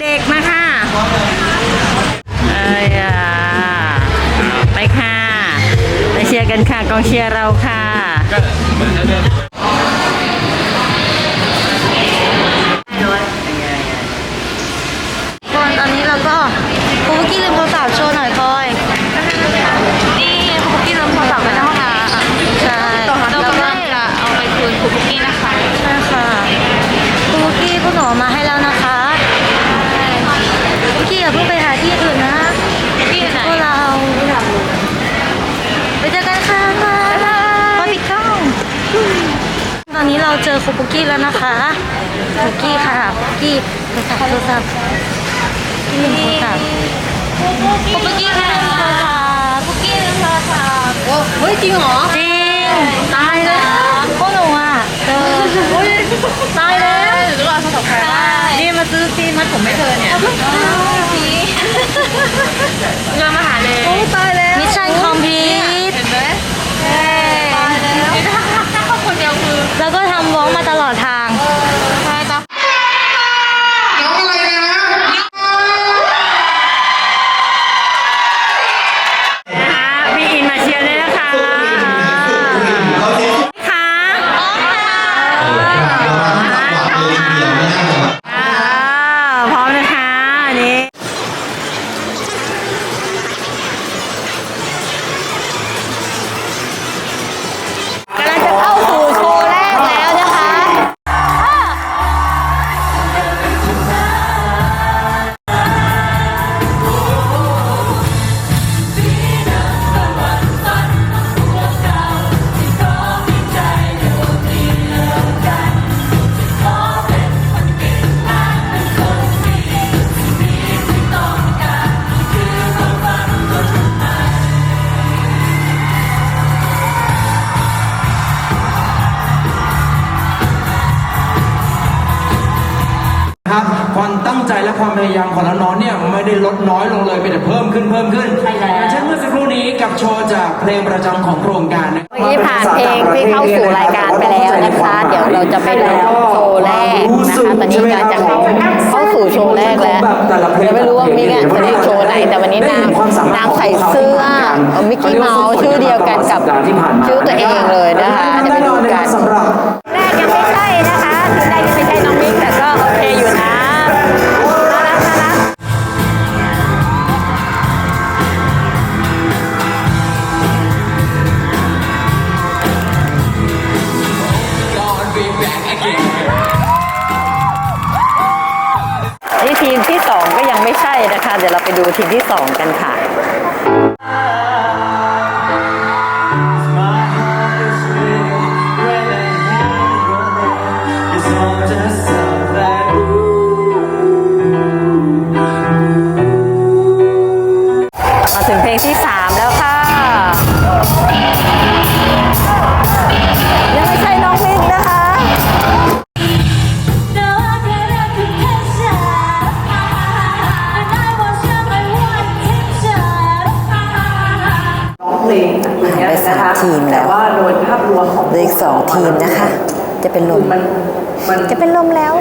เด็กมาค่ะเอ้ยอะไปค่ะ ไปเชียร์กันค่ะ กองเชียร์เราค่ะ เราเจอครูปุกกี้แล้วนะคะปุกกี้ค่ะปุกกี้โทรศัพท์โทรศัพท์นี่โทรศัพท์คุกกี้ลืมโทรศัพท์คุกกี้ลืมโทรศัพท์เฮ้ยจริงเหรอจริงตายแล้วพวกหนูอะเจอตายแล้วหรือว่าโทรศัพท์ใครบ้างนี่มาซื้อซีมัดผมไม่เธอเนี่ยพีเงินมาหาเลยโอ้ตายแล้วมิชชั่นคอมพลีทเห็นไหมตายแล้วถ้าเข้าคนเดียวคือ แล้วก็ทำวอล์กมาตลอดทาง ใจและความพยายามของน้องๆเนี่ยไม่ได้ลดน้อยลงเลยเป็นแต่เพิ่มขึ้นเพิ่มขึ้นใช่แล้ว เช่นเมื่อสักครู่นี้กับโชว์จากเพลงประจำของโครงการนะเมื่อกี้ผ่านเพลงที่เข้าสู่รายการไปแล้วนะคะ เดี๋ยวเราจะไปร้องโชว์แรกนะคะ ตอนนี้กำลังจะเข้าเข้าสู่โชว์แรกแล้วเดี๋ยวไม่รู้ว่ามิกอะจะได้โชว์ไหนแต่วันนี้นางนางใส่เสื้อมิกกี้เมาส์ชื่อเดียวกันกับชื่อตัวเองเลยนะคะจะไปดูกันสำหรับแรกยังไม่ใช่นะ ไปสามทีมแล้วว่าโดยภาพรวมของเหลืออีกสองทีมนะคะ จะเป็นลมจะเป็นลมแล้ว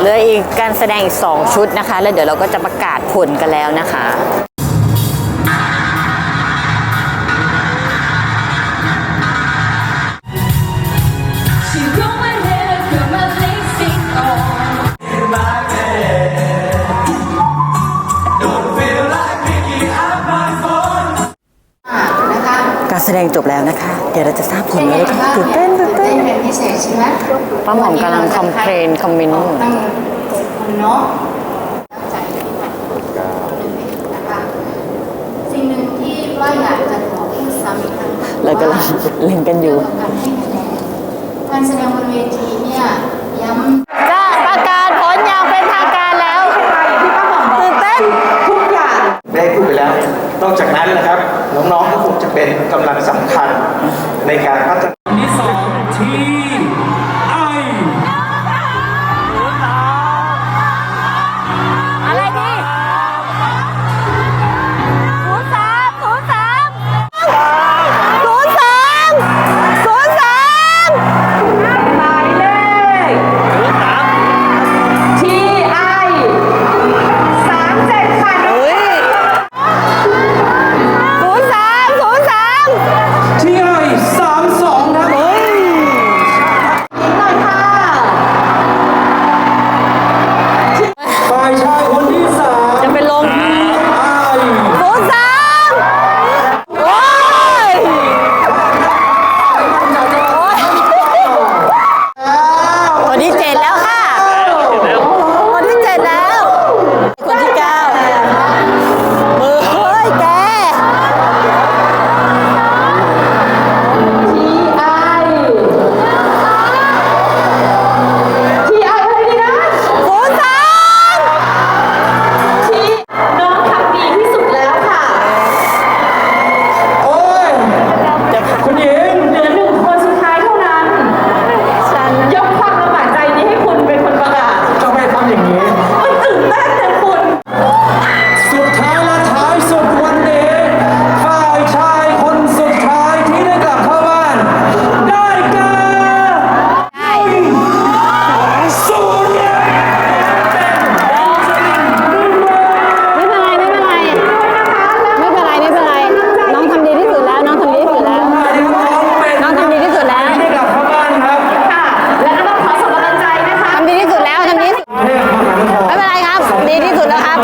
เหลืออีกการแสดงอีก 2 ชุดนะคะ แล้วเดี๋ยวเราก็จะประกาศผลกันแล้วนะคะ แสดงจบแล้วนะคะ เดี๋ยวเราจะทราบผลแล้วนะตื่นเต้นตื่นเต้นเป็นพิเศษใช่ไหมป้าหม่อมกำลังคอมเพลนคอมมินต์ต้องเกิดคนเนาะสิ่งหนึ่งที่ว่าอยากจะขอพูดซ้ำอีกครั้งเรากำลังเล่นกันอยู่ การแสดงบนเวทีเนี่ยย้ำ นอกจากนั้นนะครับน้องๆก็คงจะเป็นกำลังสำคัญในการพัฒนาที่สองที่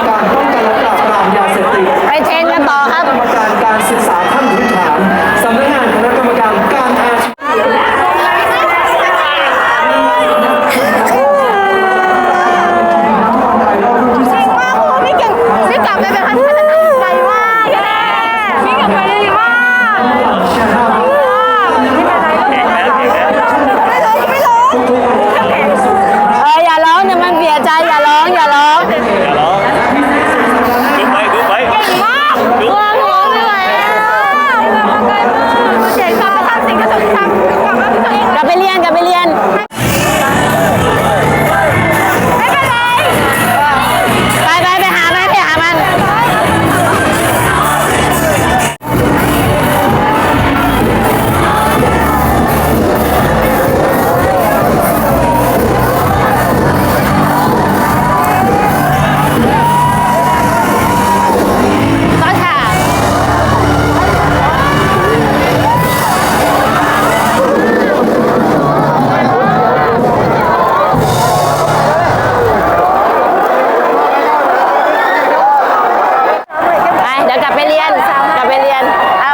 การ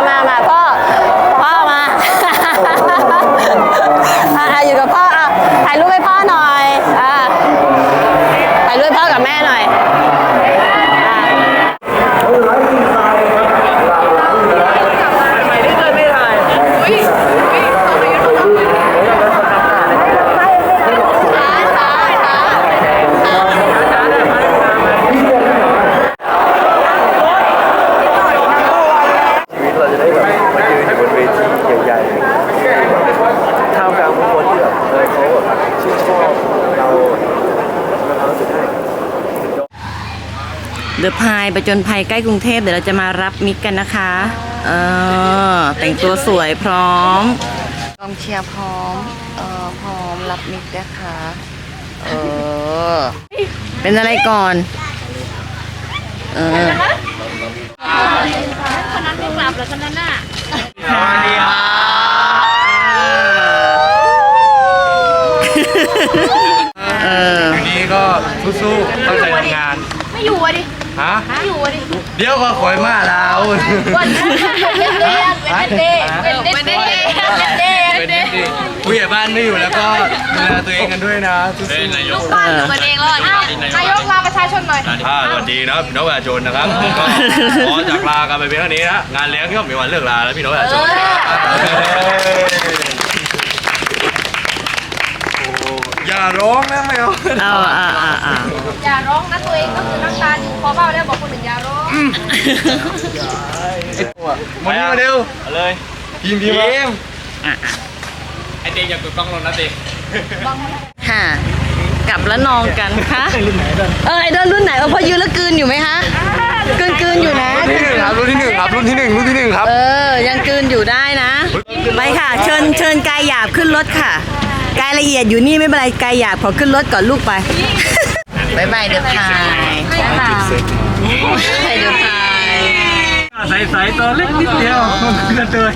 มามาพ่อพ่อมาอะอยู่กับพ่ออะถ่ายรูปให้พ่อหน่อยอะถ่ายรูปพ่อกับแม่หน่อย เดอะพายประจนภัยใกล้กรุงเทพเดี๋ยวเราจะมารับมิกกันนะคะ เออ แต่งตัวสวยพร้อมกองเชียร์พร้อม เออพร้อมรับมิกนะคะ เออ เป็นอะไรก่อน เออคนนั้นไม่กลับแล้วคนนั้นน่ะเออนี้ก็สู้ๆตั้งใจทำงาน ไม่อยู่อะดิ ฮะไม่อยู่อะดิเดี๋ยวก็คอยมาแล้ววันเป็นเดย์เป็นเดย์เป็นเดย์เป็นเดย์เป็นเดย์ผู้ใหญ่บ้านไม่อยู่แล้วก็ดูแลตัวเองกันด้วยนะสู้ๆนายกบ้านตัวเองรอดนายกลาประชาชนหน่อยอ่าสวัสดีนะครับพี่น้องประชาชนนะครับก็ขอจากลากันไปเพียงเท่านี้นะงานเลี้ยงก็มีวันเลิกลาแล้วพี่น้องประชาชน อย่าร้องนะไม่เอาเอาอ่าอ่าอ่าอย่าร้องนะตัวเองก็คือน้ำตาอยู่คอเบ้าแล้วบอกคนอื่นอย่าร้องมานี่มาเร็วเลยทีมทีมไอเด็กอย่ากดกล้องลงนะเด็กค่ะกลับแล้วนองกันค่ะเออไอดอลรุ่นไหนเออพอยืนแล้วกลืนอยู่ไหมคะกลืนกลืนอยู่นะรุ่นที่หนึ่งครับรุ่นที่หนึ่งครับรุ่นที่หนึ่งรุ่นที่หนึ่งครับเออยังกลืนอยู่ได้นะ ไปค่ะ เชิญเชิญกายหยาบขึ้นรถค่ะ กายละเอียดอยู่นี่ไม่เป็นไรกายหยาบขอขึ้นรถก่อนลูกไปบายบายเดอะพายบายบายเดอะพาย ใส่ใส่ตัวเล็กนิดเดียวมันเกินเลย